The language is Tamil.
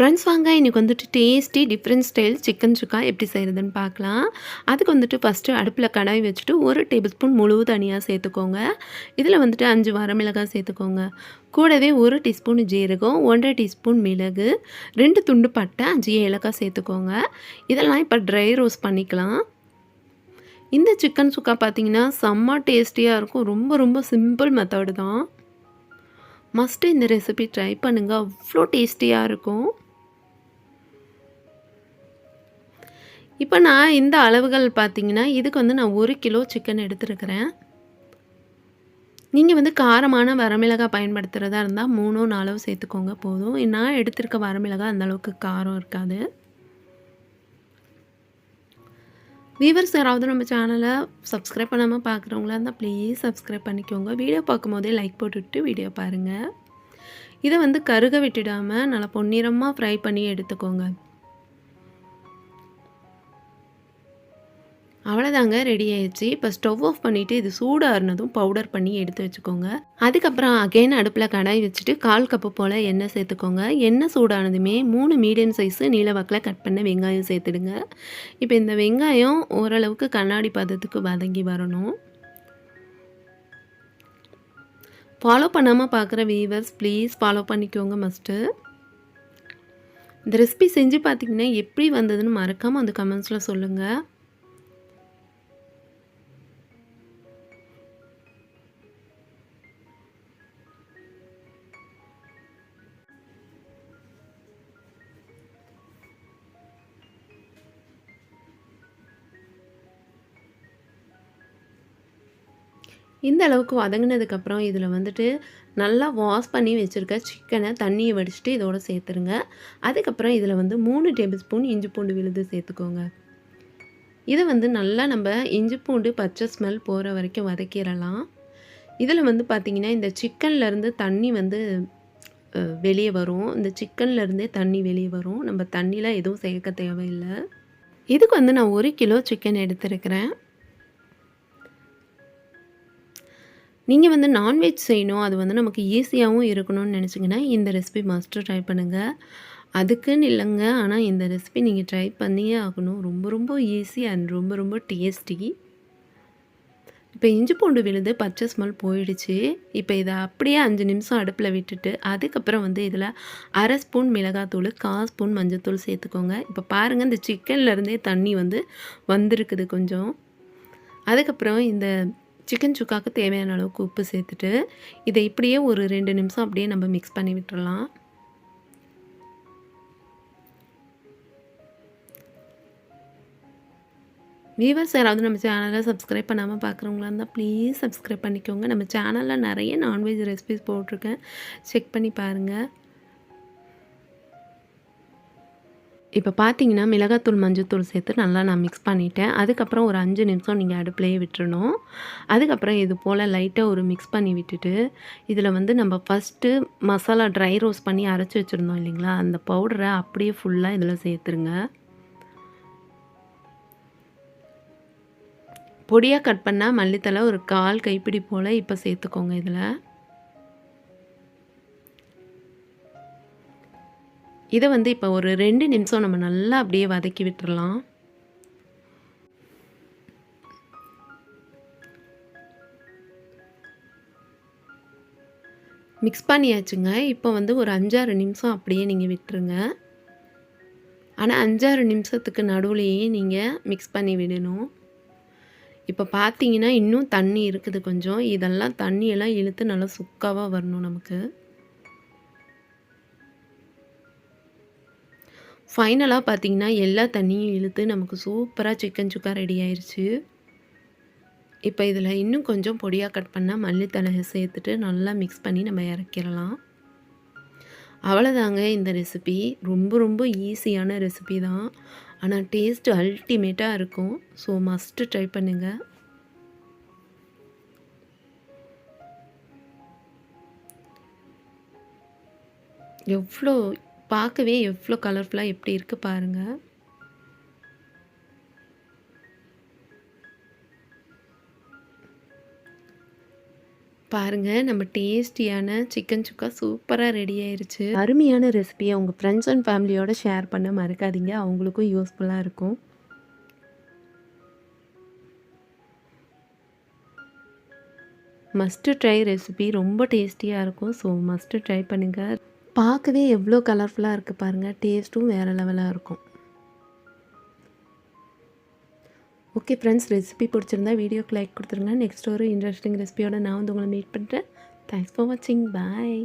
ஃப்ரெண்ட்ஸ் வாங்க இன்றைக்கி வந்துட்டு tasty different style chicken chukka எப்படி செய்கிறதுன்னு பார்க்கலாம். அதுக்கு வந்துட்டு ஃபஸ்ட்டு அடுப்பில் கடாய் வச்சுட்டு ஒரு டேபிள் ஸ்பூன் முழு தனியாக சேர்த்துக்கோங்க. இதில் வந்துட்டு அஞ்சு வரமிளகாய் சேர்த்துக்கோங்க. கூடவே ஒரு டீஸ்பூன் ஜீரகம் ஒன்றரை டீஸ்பூன் மிளகு ரெண்டு துண்டு பட்டை அஞ்சு ஏலக்காய் சேர்த்துக்கோங்க. இதெல்லாம் இப்போ ட்ரை ரோஸ்ட் பண்ணிக்கலாம். இந்த சிக்கன் சுக்கா பார்த்தீங்கன்னா செம்ம டேஸ்டியாக இருக்கும். ரொம்ப ரொம்ப சிம்பிள் மெத்தடு தான். மஸ்ட்டு இந்த ரெசிபி ட்ரை பண்ணுங்கள் அவ்வளோ டேஸ்டியாக இருக்கும். இப்போ நான் இந்த அளவுகள் பார்த்தீங்கன்னா இதுக்கு வந்து நான் ஒரு கிலோ சிக்கன் எடுத்துருக்கிறேன். நீங்கள் வந்து காரமான வரமிளகாய் பயன்படுத்துகிறதா இருந்தால் மூணோ நாலோ சேர்த்துக்கோங்க போதும். நான் எடுத்திருக்க வரமிளகாய் அந்தளவுக்கு காரம் இருக்காது. வீவர்ஸ் யாராவது நம்ம சேனலை சப்ஸ்கிரைப் பண்ணாமல் பார்க்குறவங்களா இருந்தால் ப்ளீஸ் சப்ஸ்கிரைப் பண்ணிக்கோங்க. வீடியோ பார்க்கும்போதே லைக் போட்டுவிட்டு வீடியோ பாருங்கள் இதை வந்து கருக விட்டுடாமல் நல்லா பொன்னிறமாக ஃப்ரை பண்ணி எடுத்துக்கோங்க. அவ்வளோதாங்க ரெடி ஆயிடுச்சு. இப்போ ஸ்டவ் ஆஃப் பண்ணிவிட்டு இது சூடாறுனதும் பவுடர் பண்ணி எடுத்து வச்சுக்கோங்க. அதுக்கப்புறம் அகைன் அடுப்பில் கடாய் வச்சுட்டு கால் கப்பு போல் எண்ணெய் சேர்த்துக்கோங்க. எண்ணெய் சூடானதுமே மூணு மீடியம் சைஸு நீளவாக்கில் கட் பண்ண வெங்காயம் சேர்த்துடுங்க. இப்போ இந்த வெங்காயம் ஓரளவுக்கு கண்ணாடி பதத்துக்கு வதங்கி வரணும். ஃபாலோ பண்ணாமல் பார்க்குற வீவர்ஸ் ப்ளீஸ் ஃபாலோ பண்ணிக்கோங்க மஸ்ட்டு இந்த ரெசிபி செஞ்சு பார்த்தீங்கன்னா எப்படி வந்ததுன்னு மறக்காமல் அந்த கமெண்ட்ஸில் சொல்லுங்கள் இந்த அளவுக்கு வதங்கினதுக்கப்புறம் இதில் வந்துட்டு நல்லா வாஷ் பண்ணி வச்சுருக்க சிக்கனை தண்ணியை வடிச்சிட்டு இதோடு சேர்த்துருங்க. அதுக்கப்புறம் இதில் வந்து மூணு டேபிள் ஸ்பூன் இஞ்சி பூண்டு விழுது சேர்த்துக்கோங்க. இதை வந்து நல்லா நம்ம இஞ்சி பூண்டு பச்சை ஸ்மெல் போகிற வரைக்கும் வதக்கிடலாம். இதில் வந்து பார்த்திங்கன்னா இந்த சிக்கன்லேருந்து தண்ணி வந்து வெளியே வரும். இந்த சிக்கன்லேருந்தே தண்ணி வெளியே வரும். நம்ம தண்ணியில் எதுவும் சேர்க்க தேவையில்லை. இதுக்கு வந்து நான் ஒரு கிலோ சிக்கன் எடுத்துருக்கிறேன். நீங்கள் வந்து நான்வெஜ் செய்யணும். அது வந்து நமக்கு ஈஸியாகவும் இருக்கணும்னு நினச்சிங்கன்னா இந்த ரெசிபி மஸ்ட்டு ட்ரை பண்ணுங்கள் அதுக்குன்னு இல்லைங்க. ஆனால் இந்த ரெசிபி நீங்கள் ட்ரை பண்ணியே ஆகணும். ரொம்ப ரொம்ப ஈஸி அண்ட் ரொம்ப ரொம்ப டேஸ்டி இப்போ இஞ்சி பூண்டு விழுது பச்சை ஸ்மெல் போயிடுச்சு. இப்போ இதை அப்படியே அஞ்சு நிமிஷம் அடுப்பில் விட்டுட்டு அதுக்கப்புறம் வந்து இதில் அரை ஸ்பூன் மிளகாத்தூள் கால் ஸ்பூன் மஞ்சத்தூள் சேர்த்துக்கோங்க. இப்போ பாருங்கள் இந்த சிக்கன்லேருந்தே தண்ணி வந்து வந்திருக்குது கொஞ்சம். அதுக்கப்புறம் இந்த சிக்கன் சுக்காவுக்கு தேவையான அளவுக்கு உப்பு சேர்த்துட்டு இதை இப்படியே ஒரு ரெண்டு நிமிஷம் அப்படியே நம்ம மிக்ஸ் பண்ணி விட்டுடலாம் வீவர்ஸ் யாராவது நம்ம சேனலை சப்ஸ்கிரைப் பண்ணாமல் பார்க்குறவங்களா இருந்தால் ப்ளீஸ் சப்ஸ்கிரைப் பண்ணிக்கோங்க. நம்ம சேனலில் நிறைய நான்வெஜ் ரெசிபிஸ் போட்டிருக்கேன். செக் பண்ணி பாருங்கள் இப்போ பார்த்தீங்கன்னா மிளகாத்தூள் மஞ்சத்தூள் சேர்த்து நல்லா நான் மிக்ஸ் பண்ணிவிட்டேன் அதுக்கப்புறம் ஒரு அஞ்சு நிமிஷம் நீங்கள் அடுப்புலேயே விட்டுறணும். அதுக்கப்புறம் இது போல் லைட்டாக ஒரு மிக்ஸ் பண்ணி விட்டுட்டு இதில் வந்து நம்ம ஃபஸ்ட்டு மசாலா ட்ரை ரோஸ்ட் பண்ணி அரைச்சி வச்சுருந்தோம் இல்லைங்களா? அந்த பவுடரை அப்படியே ஃபுல்லாக இதில் சேர்த்துருங்க. பொடியாக கட் பண்ணால் மல்லித்தலை ஒரு கால் கைப்பிடி போல் இப்போ சேர்த்துக்கோங்க இதில். இதை வந்து இப்போ ஒரு ரெண்டு நிமிஷம் நம்ம நல்லா அப்படியே வதக்கி விட்டுறலாம். மிக்ஸ் பண்ணியாச்சுங்க. இப்போ வந்து ஒரு அஞ்சாறு நிமிஷம் அப்படியே நீங்கள் விட்டுருங்க. ஆனால் அஞ்சாறு நிமிஷத்துக்கு நடுவுலையே நீங்கள் மிக்ஸ் பண்ணி விடணும். இப்போ பார்த்தீங்கன்னா இன்னும் தண்ணி இருக்குது கொஞ்சம். இதெல்லாம் தண்ணியெல்லாம் இழுத்து நல்லா சுக்காவாக வரணும் நமக்கு. ஃபைனலாக பார்த்தீங்கன்னா எல்லா தண்ணியும் இழுத்து நமக்கு சூப்பராக சிக்கன் சுக்கா ரெடி ஆயிடுச்சு இப்போ இதில் இன்னும் கொஞ்சம் பொடியாக கட் பண்ணால் மல்லித்தலை சேர்த்துட்டு நல்லா மிக்ஸ் பண்ணி நம்ம இறக்கிடலாம். அவ்வளோதாங்க இந்த ரெசிபி ரொம்ப ரொம்ப ஈஸியான ரெசிபி தான். ஆனால் டேஸ்ட்டு அல்டிமேட்டாக இருக்கும். ஸோ மஸ்ட்டு ட்ரை பண்ணுங்கள் எவ்வளோ பார்க்கவே எவ்வளோ கலர்ஃபுல்லாக எப்படி இருக்குது பாருங்கள் பாருங்கள் நம்ம டேஸ்டியான சிக்கன் சுக்கா சூப்பராக ரெடி ஆயிருச்சு. அருமையான ரெசிபியை உங்கள் ஃப்ரெண்ட்ஸ் அண்ட் ஃபேமிலியோட ஷேர் பண்ண மறக்காதீங்க. அவங்களுக்கும் யூஸ்ஃபுல்லாக இருக்கும். மஸ்ட்டு ட்ரை ரெசிபி ரொம்ப டேஸ்டியாக இருக்கும். ஸோ மஸ்ட்டு ட்ரை பண்ணுங்கள் பார்க்கவே எவ்வளோ கலர்ஃபுல்லாக இருக்குது பாருங்கள் டேஸ்ட்டும் வேறு லெவலாக இருக்கும். ஓகே ஃப்ரெண்ட்ஸ் ரெசிபி பிடிச்சிருந்தா வீடியோக்கு லைக் கொடுத்துருங்க. நெக்ஸ்ட் ஒரு இன்ட்ரெஸ்டிங் ரெசிபியோட நான் வந்து உங்களை மீட் பண்ணுறேன் தேங்க்ஸ் ஃபார் வாட்சிங் பாய்